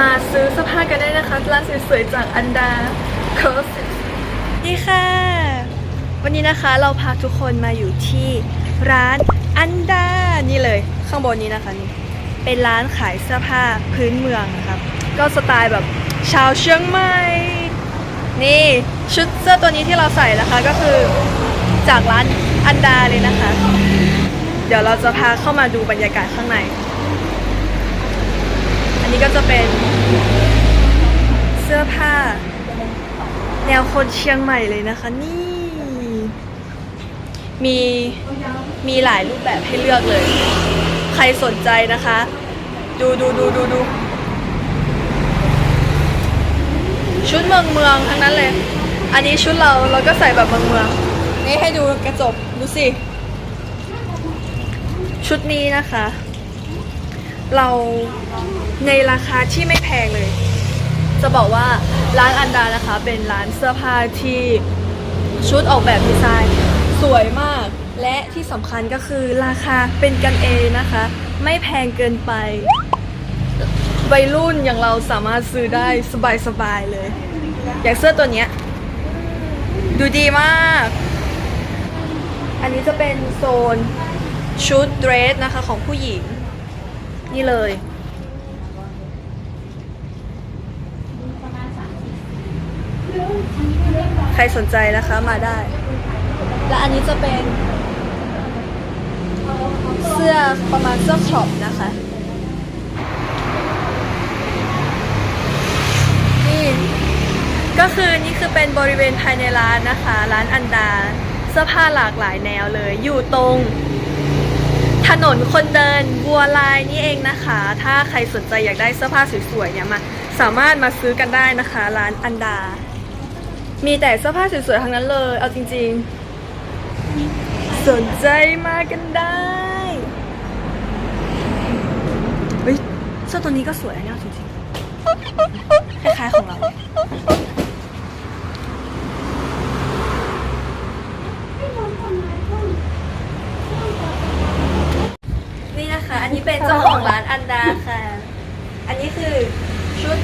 มาซื้อเสื้อผ้ากันได้นะคะ ร้านสวยๆจากอันดาเคิร์สดีค่ะ วันนี้นะคะเราพาทุกคนมาอยู่ที่ร้านอันดา นี่เลย ข้างบนนี้นะคะนี่ เป็นร้านขายเสื้อผ้าพื้นเมืองนะครับ ก็สไตล์แบบชาวเชียงใหม่ นี่ชุดเสื้อตัวนี้ที่เราใส่นะคะก็คือจากร้านอันดาเลยนะคะ เดี๋ยวเราจะพาเข้ามาดูบรรยากาศข้างใน นี้ก็จะเป็นเสื้อผ้า แนวคนเชียงใหม่เลยนะคะ นี่ มีมีหลายรูปแบบให้เลือกเลย ใครสนใจนะคะ ดูดูดูดูดูชุดเมืองเมืองทั้งนั้นเลย อันนี้ชุดเราเราก็ใส่แบบเมืองเมืองนี่ให้ดูกระจกดูสิ ชุดนี้นะคะ เราในราคาที่ไม่แพงเลย จะบอกว่าร้านอันดานะคะ เป็นร้านเสื้อผ้าที่ชุดออกแบบดีไซน์ สวยมาก และที่สำคัญก็คือราคาเป็นกันเองนะคะ ไม่แพงเกินไปวัยรุ่นอย่างเราสามารถซื้อได้สบายๆเลย อย่างเสื้อตัวเนี้ยดูดีมาก อันนี้จะเป็นโซนชุดเดรสนะคะของผู้หญิง นี่เลย ใครสนใจนะคะมาได้ และอันนี้จะเป็นเสื้อประมาณเสื้อครอปนะคะ นี่ ก็คือนี่คือเป็นบริเวณภายในร้านนะคะ ร้านอันดา เสื้อผ้าหลากหลายแนวเลย อยู่ตรง ถนนคนเดินบัวลายนี่เองนะคะ ถ้าใครสนใจอยากได้เสื้อผ้าสวยๆเนี่ยมาสามารถมาซื้อกันได้นะคะ ร้านอันดา มีแต่เสื้อผ้าสวยๆทั้งนั้นเลย เอาจริงๆ สนใจมากันได้เฮ้ยเสื้อตัวนี้ก็สวยนะเนี่ยจริงๆคล้ายๆของเรา นี่นะคะ อันนี้เป็นเจ้า ของร้านอันดาค่ะ อันนี้คือชุด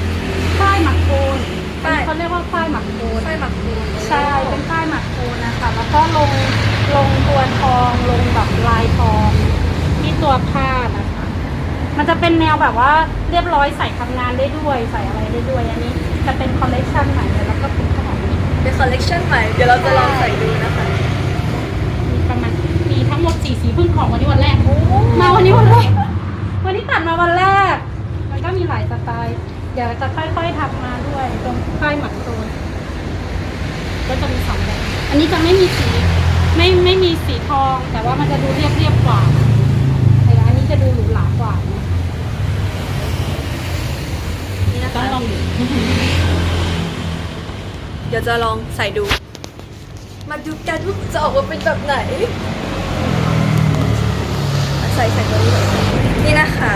ฝ้ายหมักโคนฝ้าย เขาเรียกว่าฝ้ายหมักโคนไฟหมักคูนใช่ เป็นฝ้ายหมักโคนนะคะ แล้วก็ลง ลงตัวทอง ลงแบบลายทองที่ตัวผ้านะคะ มันจะเป็นแนวแบบว่าเรียบร้อยใส่ทำงานได้ด้วย ใส่อะไรได้ด้วย อันนี้จะเป็นคอลเลกชันใหม่เลยแล้วก็เป็นขนาดนี้เป็นคอลเลกชันใหม่ เดี๋ยวเราจะลองใส่ดูนะคะ มีประมาณมีทั้งหมดสี่สีเพิ่งของวันนี้วันแรกมาวันนี้วันแรก วันนี้ตัดมาวันแรก มันก็มีหลายสไตล์เดี๋ยวจะค่อยๆทำมาด้วยตรงค่ายหมักโซนก็จะมีสองแบบอันนี้จะไม่มีสีไม่ไม่มีสีทอง แต่ว่ามันจะดูเรียบเรียบกว่าแต่อันนี้จะดูหรูหรากว่านี่นะต้อคะงลองดูเดี๋ยวจะลองใส่ดู มาดูกันว่าจะออกมาเป็นแบบไหน ใส่ใส่ตัวนี้เลย นี่นะคะ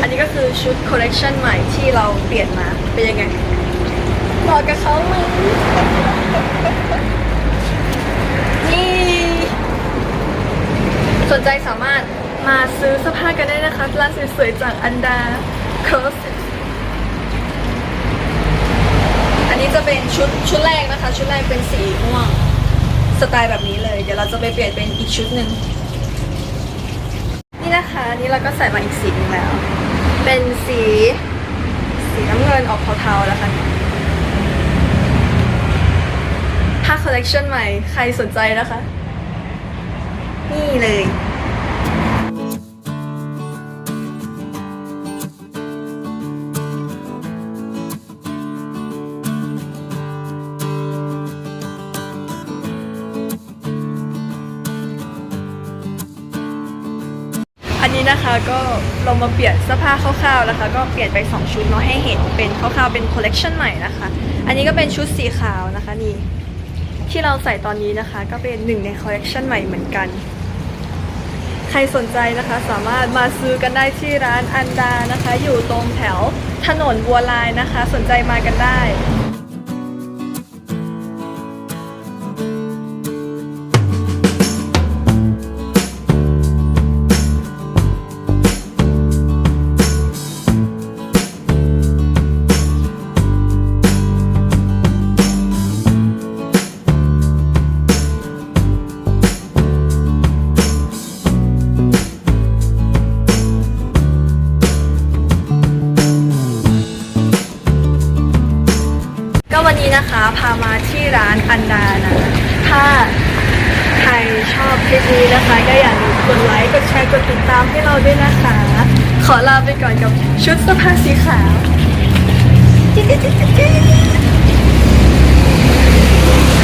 อันนี้ก็คือชุดคอลเลกชันใหม่ที่เราเปลี่ยนมา เป็นยังไงเหมาะกับเขาไหมนี่ สนใจสามารถมาซื้อเสื้อผ้ากันได้นะคะร้านสวยๆจากอันดาคิร์สอันนี้จะเป็นชุดชุดแรกนะคะ ชุดแรกเป็นสีม่วง สไตล์แบบนี้เลย เดี๋ยวเราจะไปเปลี่ยนเป็นอีกชุดหนึ่ง นี่นะคะนี่เราก็ใส่มาอีกสีหนึงแล้ว เป็นสีสีน้ำเงินออกเทาๆแล้วค่ะผ้าคอลเลกชันใหม่ใครสนใจนะคะ นี่เลยันนี้นะคะก็เรามาเปลี่ยนเสื้อผ้าคร่าวๆนะคะ ก็เปลี่ยนไป 2 ชุดเนาะให้เห็นเป็นคร่าวๆเป็นคอลเลกชันใหม่นะคะ อันนี้ก็เป็นชุดสีขาวนะคะนี่ที่เราใส่ตอนนี้นะคะ ก็เป็นหนึ่งในคอลเลกชันใหม่เหมือนกัน ใครสนใจนะคะสามารถมาซื้อกันได้ที่ร้านอันดานะคะ อยู่ตรงแถวถนนบัวลายนะคะ สนใจมากันได้ ก็วันนี้นะคะพามาที่ร้านอันดานะถ้าใครชอบคลิปนี้นะคะ ก็อย่าลืมกดไลค์กดแชร์กดติดตามให้เราด้วยนะคะ ขอลาไปก่อนกับชุดเสื้อผ้าสีขาว Thank you.